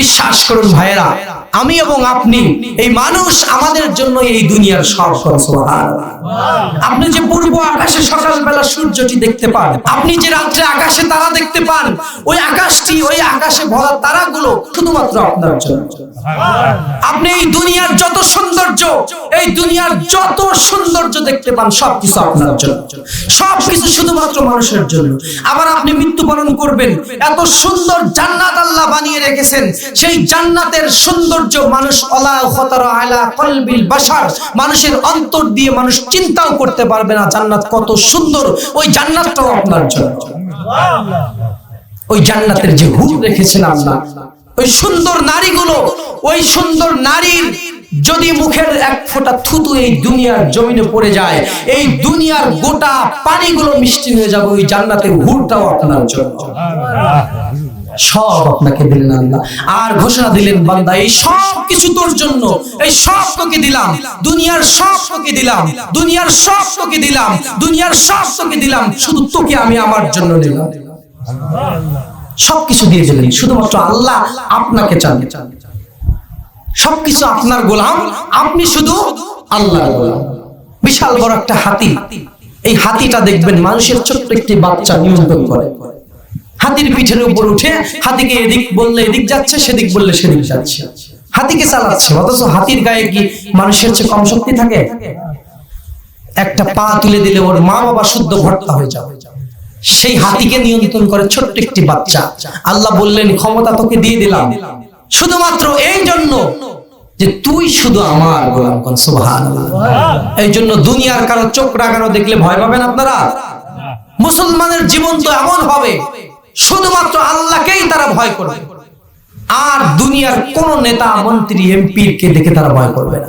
বিশ্বাস করুন ভাইয়েরা। আমি এবং আপনি, এই মানুষ আমাদের জন্য এই দুনিয়ার সব আপনি যে পূর্ব আকাশে সকালবেলা সূর্যটি দেখতে পান, আপনি যে রাত্রে আকাশে তারা দেখতে পান, ওই আকাশটি, ওই আকাশে ভরা তারাগুলো শুধুমাত্র আপনার জন্য। আপনি এই দুনিয়ার যত সৌন্দর্য, এই দুনিয়ার যত সৌন্দর্য দেখতে পান, সবকিছু আপনার জন্য। সবকিছু শুধুমাত্র মানুষের জন্য। আবার আপনি মৃত্যুবরণ করবেন, এত সুন্দর জান্নাত আল্লাহ বানিয়ে রেখেছেন, সেই জান্নাতের সৌন্দর্য মানুষ বাসার মানুষের অন্তর দিয়ে মানুষ চিন্তাও করতে পারবে না জান্নাত কত সুন্দর। ওই জান্নাতটাও আপনার জন্য। ওই জান্নাতের যে হুর রেখেছেন আল্লাহ। ওই সুন্দর নারীগুলো, ওই সুন্দর নারীর যদি মুখের এক ফোঁটা থুতু এই দুনিয়ার জমিনে পড়ে যায়, এই দুনিয়ার গোটা পানিগুলো মিষ্টি হয়ে যাবে, ওই জান্নাতের হুরটাও আপনার জন্য। সব আপনাকে দিলেন আল্লাহ। আর ঘোষণা দিলেন, বান্দা, এই সব কিছু তোর জন্য। এই সব তোকে দিলাম। দুনিয়ার সব তোকে দিলাম। দুনিয়ার সব তোকে দিলাম। দুনিয়ার সব তোকে দিলাম। শুধু তোকে আমি আমার জন্য দিলাম। সবকিছু দিয়ে দিলেন। শুধুমাত্র আল্লাহ আপনাকে চান। সবকিছু আপনার গোলাম। আপনি শুধু আল্লাহর গোলাম। বিশাল বড় একটা হাতি। এই হাতিটা দেখবেন মানুষের ছোট্ট একটি বাচ্চা নিয়ন্ত্রণ করে। হাতির পিঠের উপর উঠে হাতিকে এদিক বললে এদিক যাচ্ছে সেদিক বললে সেদিক যাচ্ছে। হাতিকে চালাচ্ছে অথচ হাতির গায়ে কি মানুষের চেয়ে কম শক্তি থাকে? একটা পা তুলে দিলে ওর মা বাবা শুদ্ধ ভর্তা হয়ে যাবে। সেই হাতিকে নিয়ন্ত্রণ করে ছোট্ট একটি বাচ্চা। আল্লাহ বললেন ক্ষমতা তোকে দিয়ে দিলাম। শুধুমাত্র এই জন্য যে তুই শুধু আমার গোলাম কোন সুবহানাল্লাহ। এই জন্য দুনিয়ার কারও চোখ রাগানো দেখলে ভয় পাবেন আপনারা? মুসলমানের জীবন তো এমন হবে শুধুমাত্র আল্লাহকেই তারা ভয় করবে। আর দুনিয়ার কোন নেতা, মন্ত্রী এমপি কে দেখে তারা ভয় করবে না।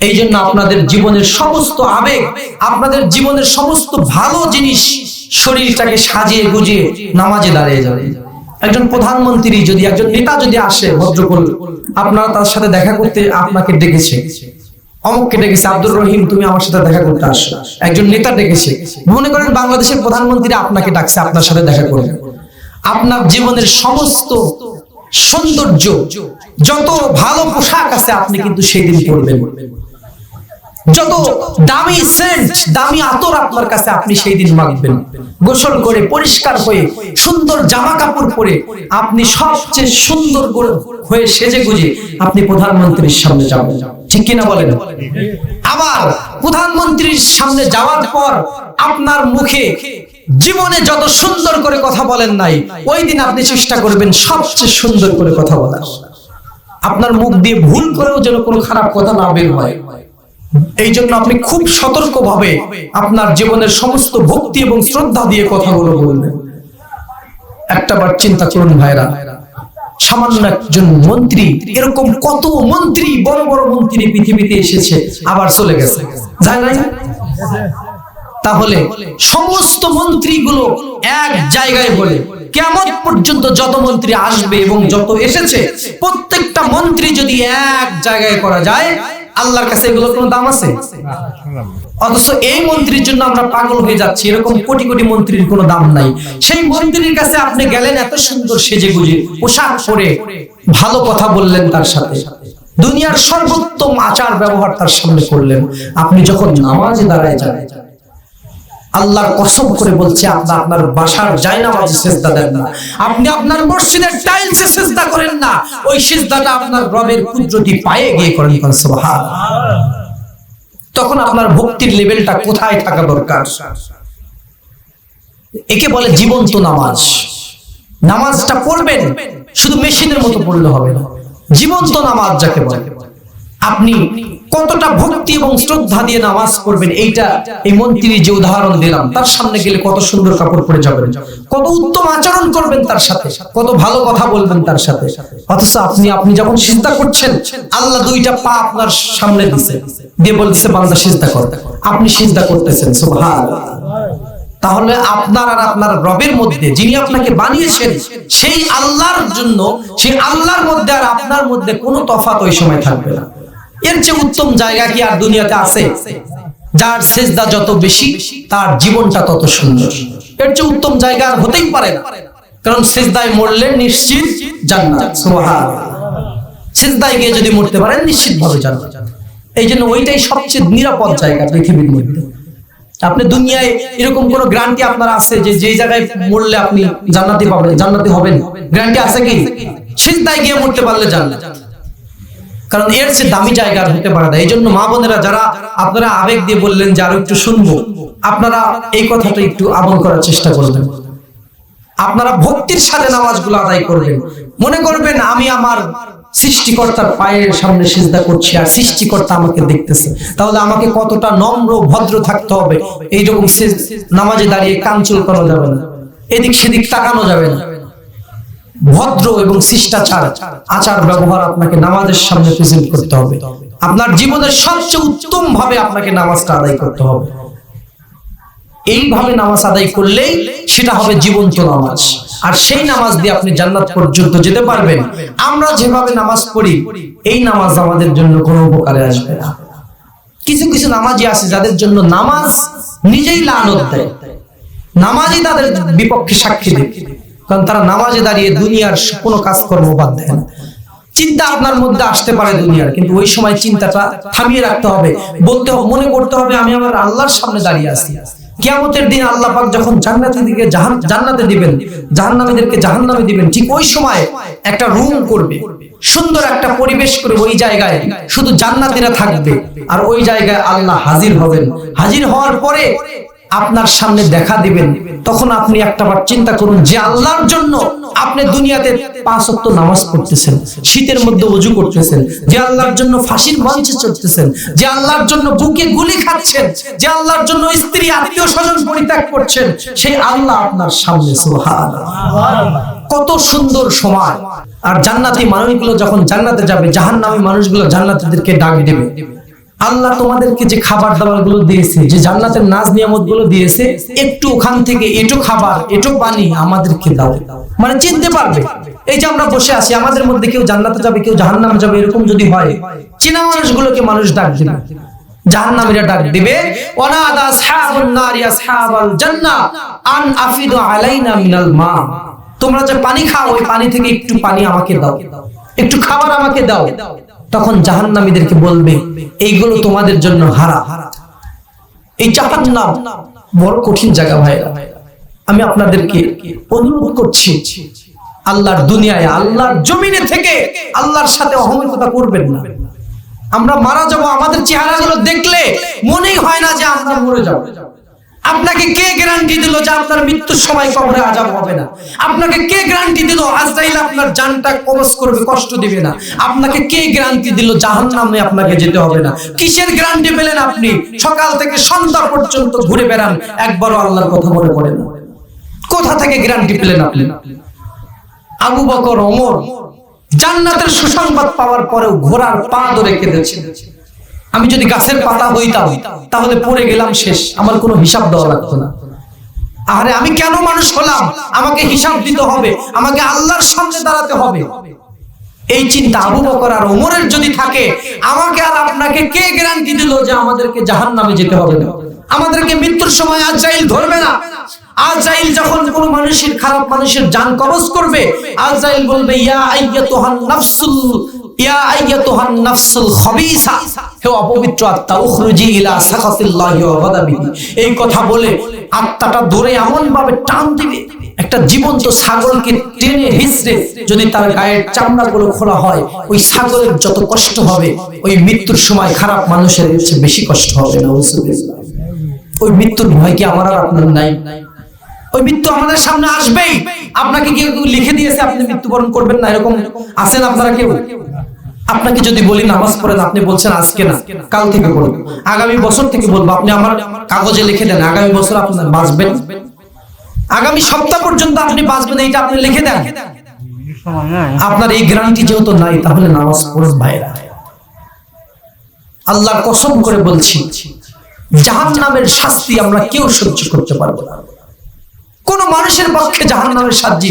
এই জন্য আপনাদের জীবনের সমস্ত আবেগ, আপনাদের জীবনের সমস্ত ভালো জিনিস শরীরটাকে সাজিয়ে গুজিয়ে নামাজে দাঁড়িয়ে যাবে। একজন প্রধানমন্ত্রী যদি, একজন নেতা যদি আসে ভদ্রকুল, আপনারা তার সাথে দেখা করতে আপনাকে ডেকেছে। অমুককে ডেকেছে, আব্দুর রহিম, তুমি আমার সাথে দেখা করতে আসো। একজন নেতা ডেকেছে। মনে করেন বাংলাদেশের প্রধানমন্ত্রী আপনাকে ডাকছে, আপনার সাথে দেখা করবে। আপনার জীবনের সমস্ত সৌন্দর্য, যত ভালো পোশাক আছে আপনি কিন্তু সেই দিন পরবেন। যত দামি সেন্ট দামি আতর আপনার কাছে আপনি সেই দিন মাখবেন। গোসল করে, পরিষ্কার হয়ে, সুন্দর জামা কাপড় পরে আপনি সবচেয়ে সুন্দর হয়ে সেজে গুজে আপনি প্রধানমন্ত্রীর সামনে যাবেন। ঠিক কিনা বলেন? আবার প্রধানমন্ত্রীর সামনে যাওয়ার পর আপনার মুখে জীবনে যত সুন্দর করে কথা বলেন নাই, ওই দিন আপনি চেষ্টা করবেন সবচেয়ে সুন্দর করে কথা বলার। আপনার মুখ দিয়ে ভুল করেও যেন কোনো খারাপ কথা না বের হয়। এই জন্য আপনি খুব সতর্ক ভাবে আপনার জীবনের সমস্ত ভক্তি এবং শ্রদ্ধা দিয়ে কথাগুলো বলবেন। একটা বার চিন্তা করুন ভাইরা। সামান্য একজন মন্ত্রী, এরকম কত মন্ত্রী, বড় বড় মন্ত্রী পৃথিবীতে এসেছে, আবার চলে গেছে। যায় নাই? তাহলে সমস্ত মন্ত্রীগুলো এক জায়গায় বলে কেমন পর্যন্ত যত মন্ত্রী আসবে এবং যত এসেছে, প্রত্যেকটা মন্ত্রী যদি এক জায়গায় করা যায় আল্লাহর কাছে এগুলো কোনো দাম আছে? অথচ এই মন্ত্রীর জন্য আমরা পাগল হয়ে যাচ্ছি, এরকম কোটি কোটি মন্ত্রীর কোনো দাম নাই। সেই মন্ত্রীর কাছে আপনি গেলেন, এত সুন্দর সেজে গুজে, পোশাক পরে, ভালো কথা বললেন তার সাথে। দুনিয়ার সর্বোত্তম আচার ব্যবহার তার সামনে করলেন। আপনি যখন নামাজে দাঁড়ায় যান আল্লাহর কসম করে বলছে আপনি আপনার বাসার জায়নামাজে সেজদা দেন না। আপনি আপনার মসজিদের টাইলসে সেজদা করেন না। ওই সেজদাটা আপনার রবের কুদরতি পায়ে গিয়ে করেন করেন, সুবহানাল্লাহ। তখন আপনার ভক্তির লেভেলটা কোথায় থাকা দরকার? একে বলে জীবন্ত নামাজ। নামাজটা পড়বেন, শুধু মেশিনের মতো পড়লে হবে না। জীবন্ত নামাজ যাকে বলে। আপনি কতটা ভক্তি এবং শ্রদ্ধা দিয়ে নামাজ পড়বেন, এইটা এই মন্ত্রী যে উদাহরণ দিলাম, তার সামনে গেলে কত সুন্দর কাপড় পরে যাবেন, কত উত্তম আচরণ করবেন তার সাথে, কত ভালো কথা বলবেন তার সাথে। অথচ আপনি আপনি যখন চিন্তা করছেন, আল্লাহ দুইটা পা আপনার সামনে দিছে, দিয়ে বলতেছে, বান্দা, সিজদা কর। আপনি সিজদা করতেছেন, সুবহানাল্লাহ। তাহলে আপনার আর আপনার রবের মধ্যে, যিনি আপনাকে বানিয়েছেন, সেই আল্লাহর জন্য, সেই আল্লাহর মধ্যে আর আপনার মধ্যে কোনো তফাৎ ওই সময় থাকবে না। এর চেয়ে উত্তম জায়গা কি আর দুনিয়াতে আছে? যার সেজদা যত বেশি, তার জীবনটা তত সুন্দর। এর চেয়ে উত্তম জায়গা আর হতেই পারে না। কারণ সিজদায় মরলে নিশ্চিত জান্নাত। সুবহানাল্লাহ। সিজদায় গিয়ে যদি মরতে পারেন নিশ্চিত ভাবে জান্নাত। এই জন্য ওইটাই সবচেয়ে নিরাপদ জায়গা পৃথিবীর মধ্যে। আপনি দুনিয়ায় এরকম কোন গ্যারান্টি আপনার আছে যে যে জায়গায় মরলে আপনি জান্নাতি পাবেন জান্নাতি হবেন? গ্যারান্টি আছে কি? সিজদায় গিয়ে মরতে পারলে জান্নাত। কারণ এর চেয়ে দামি জায়গা হতে পারে না। এই জন্য মা বোনেরা, যারা আপনারা আবেগ দিয়ে বললেন যে আরও একটু শুনব, আপনারা এই কথাটা একটু আমল করার চেষ্টা করবেন। আপনারা ভক্তির সাথে নামাজগুলো আদায় করবেন। মনে করবেন, আমি আমার সৃষ্টিকর্তার পায়ের সামনে সিজদা করছি আর সৃষ্টিকর্তা আমাকে দেখতেছে। তাহলে আমাকে কতটা নম্র, ভদ্র থাকতে হবে? এইরকম নামাজে দাঁড়িয়ে কাঞ্চল করা যাবে না। এদিক সেদিক তাকানো যাবে না। ভদ্র এবং শিষ্টাচার আচার ব্যবহার আপনাকে নামাজের সামনে প্রেজেন্ট করতে হবে। আপনার জীবনের সবচেয়ে উত্তম ভাবে আপনাকে নামাজটা আদায় করতে হবে। এইভাবে নামাজ আদায় করলেই সেটা হবে জীবন্ত নামাজ। আর সেই নামাজ দিয়ে আপনি জান্নাত পর্যন্ত যেতে পারবেন। আমরা যেভাবে নামাজ পড়ি, এই নামাজ আমাদের জন্য কোনো উপকারে আসবে না। কিছু কিছু নামাজি আছে যাদের জন্য নামাজ নিজেই লানত দেয়। নামাজই তাদের বিপক্ষে সাক্ষী দেয়। কারণ তারা নামাজে দাঁড়িয়ে দুনিয়ার কোনো কাজকর্ম বাদ দেয় না। চিন্তা আপনার মধ্যে আসতে পারে দুনিয়ার, কিন্তু ওই সময় চিন্তাটা থামিয়ে রাখতে হবে। বলতে হবে, মনে করতে হবে, আমি আমার আল্লাহর সামনে দাঁড়িয়ে আছি। কিয়ামতের দিন আল্লাহ পাক যখন জান্নাতের দিকে জান্নাতে দিবেন, জাহান্নামীদেরকে জাহান্নামে দিবেন, ঠিক ওই সময় একটা রুম করবে। সুন্দর একটা পরিবেশ করে ওই জায়গায়। শুধু জান্নাতীরা থাকবে, আর ওই জায়গায় আল্লাহ হাজির হবেন। হাজির হওয়ার পরে আপনার সামনে দেখা দিবেন, তখন আপনি একটাবার চিন্তা করুন যে আল্লাহর জন্য আপনি দুনিয়াতে পাঁচ ওয়াক্ত নামাজ পড়তেছেন, শীতের মধ্যে ওযু করতেছেন, যে আল্লাহর জন্য ফাঁসির মঞ্চে চড়তেছেন, যে আল্লাহর জন্য বুকে গুলি খাচ্ছেন, যে আল্লাহর জন্য স্ত্রী, আত্মীয় স্বজন পরিত্যাগ করছেন, সেই আল্লাহ আপনার সামনে, সুবহানাল্লাহ। কত সুন্দর সময়। আর জান্নাতি মানুষগুলো যখন জান্নাতে যাবে, জাহান্নামী মানুষগুলো জান্নাতীদেরকে ডাক দেবে। আল্লাহ তোমাদেরকে যে খাবার দাবারগুলো দিয়েছে, যে জান্নাতের নাজ নিয়ামতগুলো দিয়েছে, একটু ওখান থেকে এটু খাবার এটু পানি আমাদেরকে দাও। মানে চিনতে পারবে। এই যে আমরা বসে আছি, আমাদের মধ্যে কেউ জান্নাতে যাবে, কেউ জাহান্নামে যাবে, এরকম যদি হয়, চেনা মানুষগুলোকে মানুষ ডাক দেবে। জাহান্নামীরা ডাক দিবে, ওয়ানাদা আসহাবুন নারি আসহাবাল জান্নাহ আন আফিদু আলাইনা মিনাল মা। তোমরা যে পানি খাও, ওই পানি থেকে একটু পানি আমাকে দাও। একটু খাবার আমাকে দাও। তখন জাহান্নামীদেরকে বলবে, এইগুলো তোমাদের জন্য হারা এই জাহান্নাম বড় কঠিন জায়গা ভাইরা আমি আপনাদেরকে অনুরোধ করছি, আল্লাহর দুনিয়ায়, আল্লাহর জমিনে থেকে আল্লাহর সাথে অহমিকতা করবেন না। আমরা মারা যাব, আমাদের চেহারাগুলো দেখলে মনেই হয় না যে আমরা মরে যাব। আপনাকে কে গ্যারান্টি দিল যে আপনার মৃত্যুর সময় কবরে আজাব হবে না? আপনাকে কে গ্যারান্টি দিল আজরাইল আপনার জানটা কবজ করবে, কষ্ট দিবে না? আপনাকে কে গ্যারান্টি দিল জাহান্নামে আপনাকে যেতে হবে না? কিসের গ্যারান্টি পেলেন আপনি? সকাল থেকে সন্ধ্যা পর্যন্ত ঘুরে বেড়ান, একবারও আল্লাহর কথা মনে পড়ে না। কোথা থেকে গ্যারান্টি পেলেন আপনি? আবু বকর, ওমর, জান্নাতের সুসংবাদ পাওয়ার পরেও ঘোড়ার পা ধরে কেঁদেছে আমি যদি গাছের পাতা হইতাম তাহলে পড়ে গেলাম শেষ, আমার কোনো হিসাব দেওয়া লাগতো না। আরে আমি কেন মানুষ হলাম? আমাকে হিসাব দিতে হবে, আমাকে আল্লাহর সামনে দাঁড়াতে হবে। এই চিন্তা আবু বকর আর ওমরের যদি থাকে, আমাকে আর আপনাকে কে গ্যারান্টি দিল যে আমাদেরকে জাহান্নামে যেতে হবে না? আমাদেরকে মৃত্যুর সময় আজরাইল ধরবে না। আজরাইল যখন কোনো মানুষের খারাপ মানুষের জান কবজ করবে আজরাইল বলবে, ইয়া নাফসুল ইয়া নাফসুল হে অপবিত্র আত্মা, উখরুজি ইলা সাখাতিল্লাহি ওয়া এই কথা বলে আত্মাটা এমন ভাবে টান দিবে, একটা জীবন্ত ছাগলকে টেনে হিসড়ে যদি তার গায়ের চামড়াগুলো খোলা হয়, ওই ছাগলের যত কষ্ট হবে, ওই মৃত্যুর সময় খারাপ মানুষের বেশি কষ্ট হবে না ওই মৃত্যুর ভয় কি আমার আর আপনার নাই? ওই মৃত্যু আমাদের সামনে আসবেই। আপনাকে কেউ লিখে দিয়েছে, আপনি মৃত্যুবরণ করবেন না, এরকম আছেন আপনারা কেউ? আপনাকে যদি বলি নামাজ পড়েন, আপনি বলছেন আজকে না, কাল থেকে বলব আগামী বছর থেকে বলব, আপনি আমার কাগজে লিখে দেন, আগামী বছর আপনার বাঁচবেন। আগামী সপ্তাহ পর্যন্ত আপনি বাঁচবেন, এইটা আপনি লিখে দেন। আপনার এই গ্যারান্টি যেহেতু নাই, তাহলে নামাজ পড়ুন ভাইরা। আল্লাহর কসম করে বলছি, জাহান্নামের শাস্তি আমরা কেউ সহ্য করতে পারব না। কোন মানুষের পক্ষে জাহান্নামের শাস্তি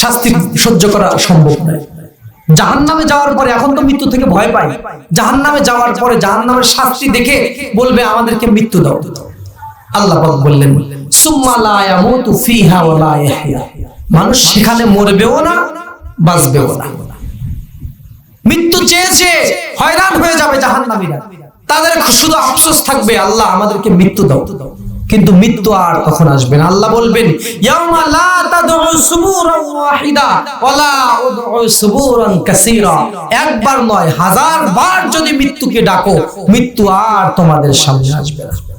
শাস্তি সহ্য করা সম্ভব নয়। জাহান্নামে যাওয়ার পরে এখন তো মৃত্যু থেকে ভয় পাই জাহান্নামে যাওয়ার পরে জাহান্নামের শাস্তি দেখে বলবে, আমাদেরকে মৃত্যু দাও। আল্লাহ বললেন মানুষ সেখানে মরবেও না, বাঁচবেও না। মৃত্যু চেয়েছে, হয়রান হয়ে যাবে জাহান্নামীরা। তাদের শুধু আফসোস থাকবে, আল্লাহ আমাদেরকে মৃত্যু দাও। কিন্তু মৃত্যু আর তখন আসবে না। আল্লাহ বলবেন একবার নয়, হাজার বার যদি মৃত্যুকে ডাকো, মৃত্যু আর তোমাদের সামনে আসবে না।